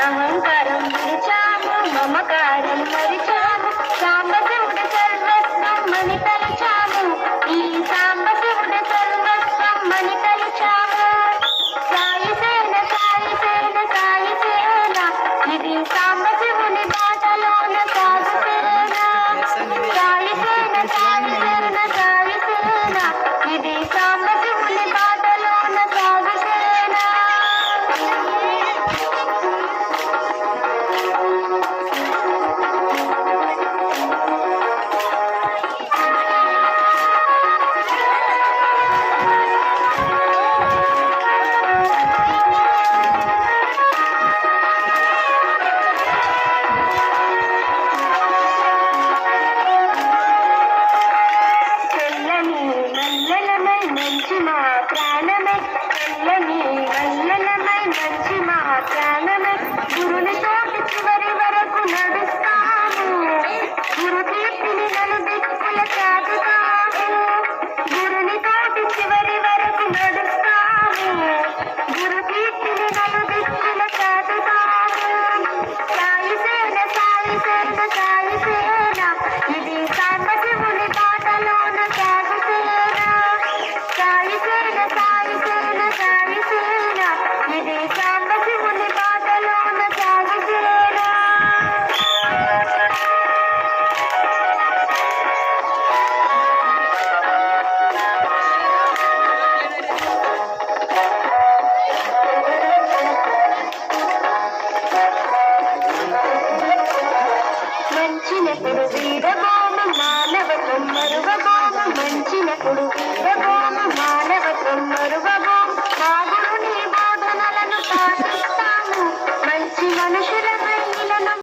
அகங்கார మంచినప్పుడు వీరభూమి మానవత్వం మరువభూమి మంచినప్పుడు వీరభూమి